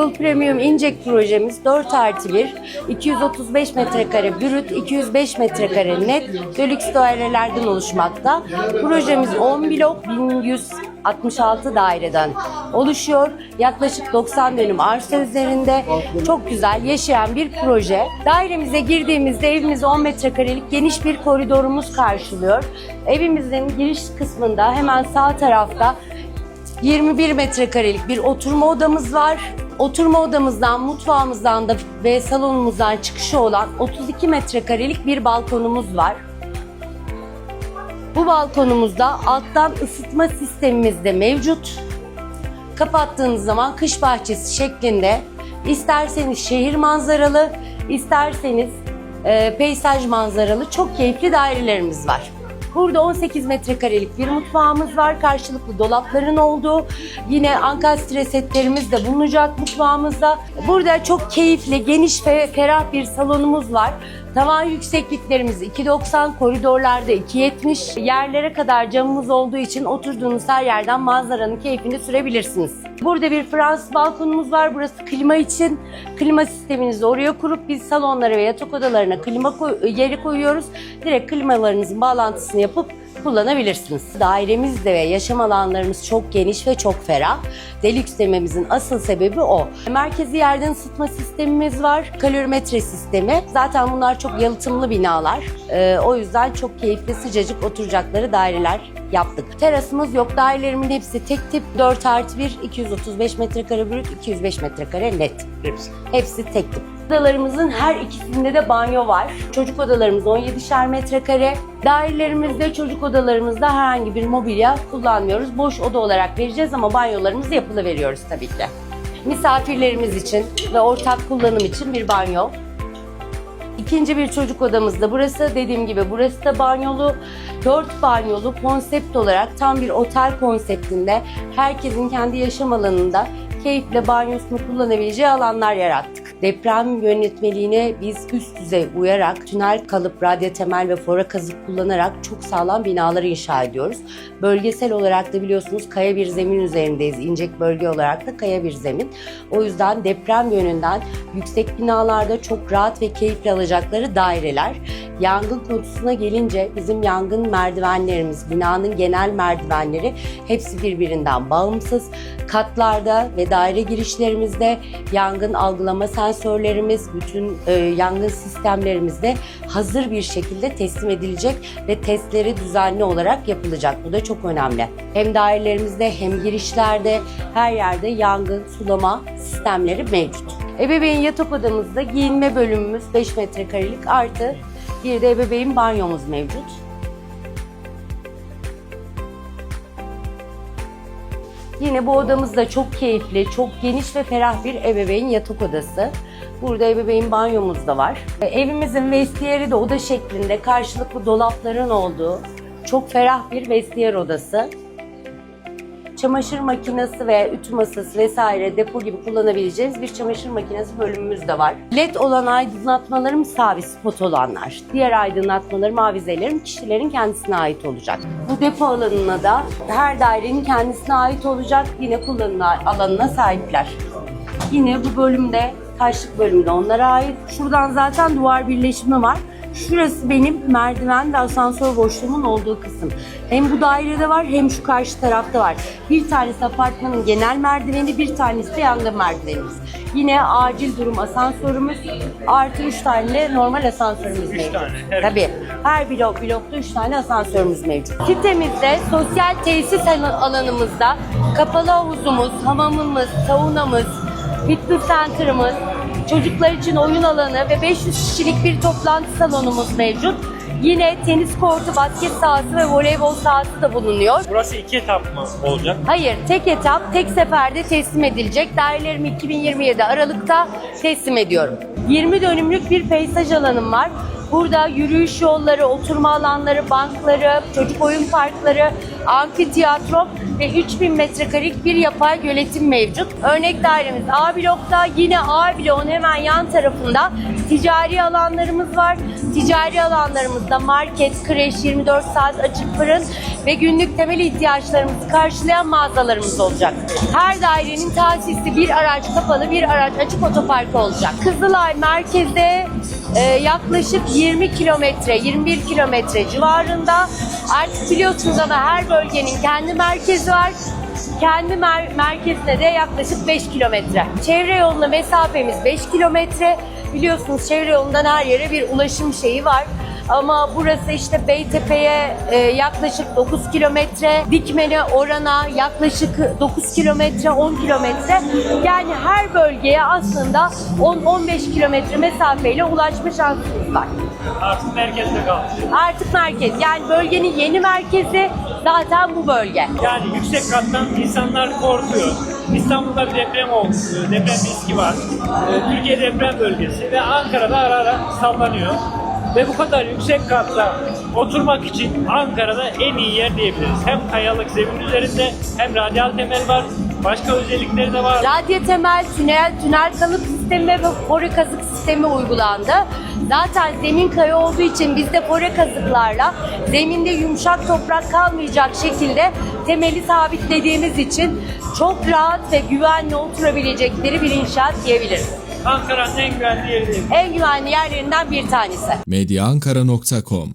Level Premium İncek projemiz 4 artı 1, 235 metrekare brüt, 205 metrekare net, deluxe dairelerden oluşmakta. Projemiz 10 blok, 1166 daireden oluşuyor. Yaklaşık 90 dönüm arsa üzerinde. Çok güzel yaşayan bir proje. Dairemize girdiğimizde evimiz 10 metrekarelik geniş bir koridorumuz karşılıyor. Evimizin giriş kısmında hemen sağ tarafta 21 metrekarelik bir oturma odamız var. Oturma odamızdan, mutfağımızdan da ve salonumuzdan çıkışı olan 32 metrekarelik bir balkonumuz var. Bu balkonumuzda alttan ısıtma sistemimiz de mevcut. Kapattığınız zaman kış bahçesi şeklinde isterseniz şehir manzaralı, isterseniz e, peyzaj manzaralı çok keyifli dairelerimiz var. Burada 18 metrekarelik bir mutfağımız var. Karşılıklı dolapların olduğu. Yine ankastre setlerimiz de bulunacak mutfağımızda. Burada çok keyifli, geniş ve ferah bir salonumuz var. Tavan yüksekliklerimiz 2.90, koridorlarda 2.70. Yerlere kadar camımız olduğu için oturduğunuz her yerden manzaranın keyfini sürebilirsiniz. Burada bir Fransız balkonumuz var. Burası klima için. Klima sisteminizi oraya kurup biz salonlara ve yatak odalarına klima koy- yeri koyuyoruz. Direkt klimalarınızın bağlantısını yapıp kullanabilirsiniz. Dairemizde ve yaşam alanlarımız çok geniş ve çok ferah. Deluxe dememizin asıl sebebi o. Merkezi yerden ısıtma sistemimiz var. Kalorimetre sistemi. Zaten bunlar çok yalıtımlı binalar. Ee, o yüzden çok keyifli sıcacık oturacakları daireler yaptık. Terasımız yok. Dairelerimin hepsi tek tip. 4 artı 1, 235 metrekare brüt, 205 metrekare net. Hepsi. Hepsi tek tip. Odalarımızın her ikisinde de banyo var. Çocuk odalarımız 17'şer metrekare. Dairelerimizde, çocuk odalarımızda herhangi bir mobilya kullanmıyoruz. Boş oda olarak vereceğiz ama banyolarımızı yapılı veriyoruz tabii ki. Misafirlerimiz için ve ortak kullanım için bir banyo. İkinci bir çocuk odamızda burası dediğim gibi burası da banyolu. Dört banyolu konsept olarak tam bir otel konseptinde herkesin kendi yaşam alanında keyifle banyosunu kullanabileceği alanlar yarattık. Deprem yönetmeliğine biz üst düzey uyarak tünel kalıp, radyo temel ve fora kazık kullanarak çok sağlam binalar inşa ediyoruz. Bölgesel olarak da biliyorsunuz kaya bir zemin üzerindeyiz. İncek bölge olarak da kaya bir zemin. O yüzden deprem yönünden yüksek binalarda çok rahat ve keyifli alacakları daireler. Yangın konusuna gelince bizim yangın merdivenlerimiz, binanın genel merdivenleri hepsi birbirinden bağımsız. Katlarda ve daire girişlerimizde yangın algılama sensörlerimiz, bütün e, yangın sistemlerimizde hazır bir şekilde teslim edilecek ve testleri düzenli olarak yapılacak. Bu da çok önemli. Hem dairelerimizde hem girişlerde her yerde yangın sulama sistemleri mevcut. Ebeveyn yatak odamızda giyinme bölümümüz 5 metrekarelik artı bir de ebeveyn banyomuz mevcut. Yine bu odamız da çok keyifli, çok geniş ve ferah bir ebeveyn yatak odası. Burada ebeveyn banyomuz da var. E, Evimizin vestiyeri de oda şeklinde karşılıklı dolapların olduğu çok ferah bir vestiyer odası. Çamaşır makinesi ve ütü masası vesaire depo gibi kullanabileceğiniz bir çamaşır makinesi bölümümüz de var. LED olan aydınlatmalarım sabit spot olanlar. Diğer aydınlatmalarım, avizelerim kişilerin kendisine ait olacak. Bu depo alanına da her dairenin kendisine ait olacak yine kullanım alanına sahipler. Yine bu bölümde taşlık bölümde onlara ait. Şuradan zaten duvar birleşimi var. Şurası benim merdiven ve asansör boşluğumun olduğu kısım. Hem bu dairede var hem şu karşı tarafta var. Bir tanesi apartmanın genel merdiveni, bir tanesi de yangın merdivenimiz. Yine acil durum asansörümüz artı 3 tane de normal asansörümüz mevcut. tane, her- Tabii. Her blok, blokta 3 tane asansörümüz mevcut. Sitemizde sosyal tesis alan- alanımızda kapalı havuzumuz, hamamımız, saunamız, fitness center'ımız, çocuklar için oyun alanı ve 500 kişilik bir toplantı salonumuz mevcut. Yine tenis kortu, basket sahası ve voleybol sahası da bulunuyor. Burası iki etap mı olacak? Hayır, tek etap, tek seferde teslim edilecek. Dairelerimi 2027 Aralık'ta teslim ediyorum. 20 dönümlük bir peyzaj alanım var. Burada yürüyüş yolları, oturma alanları, bankları, çocuk oyun parkları, amfiteyatro ve 3000 metrekarelik bir yapay göletim mevcut. Örnek dairemiz A blokta. Yine A bloğun hemen yan tarafında ticari alanlarımız var. Ticari alanlarımızda market, kreş, 24 saat açık fırın ve günlük temel ihtiyaçlarımızı karşılayan mağazalarımız olacak. Her dairenin tahsisli bir araç kapalı, bir araç açık otoparkı olacak. Kızılay merkezde e, yaklaşık 20 kilometre, 21 kilometre civarında. Artık biliyorsunuz ama her bölgenin kendi merkezi var. Kendi mer- merkezine de yaklaşık 5 kilometre. Çevre yoluna mesafemiz 5 kilometre. Biliyorsunuz çevre yolundan her yere bir ulaşım şeyi var. Ama burası işte Beytepe'ye e, yaklaşık 9 kilometre, Dikmen'e Oran'a yaklaşık 9 kilometre, 10 kilometre. Yani her bölgeye aslında 10-15 kilometre mesafeyle ulaşma şansımız var. Artık merkezde kaldı. Artık merkez yani bölgenin yeni merkezi zaten bu bölge. Yani yüksek kattan insanlar korkuyor. İstanbul'da bir deprem oldu. Deprem riski var. Ee, Türkiye deprem bölgesi ve Ankara'da ara ara sallanıyor. Ve bu kadar yüksek katta oturmak için Ankara'da en iyi yer diyebiliriz. Hem kayalık zemin üzerinde hem radyal temel var. Başka özellikleri de var. Radyo temel, tünel, tünel kalıp sistemi ve fore kazık sistemi uygulandı. Zaten zemin kaya olduğu için biz de fore kazıklarla zeminde yumuşak toprak kalmayacak şekilde temeli sabitlediğimiz için çok rahat ve güvenli oturabilecekleri bir inşaat diyebiliriz. Ankara'nın en güvenli diyebiliriz. En güvenli yerlerinden bir tanesi. medyaankara.com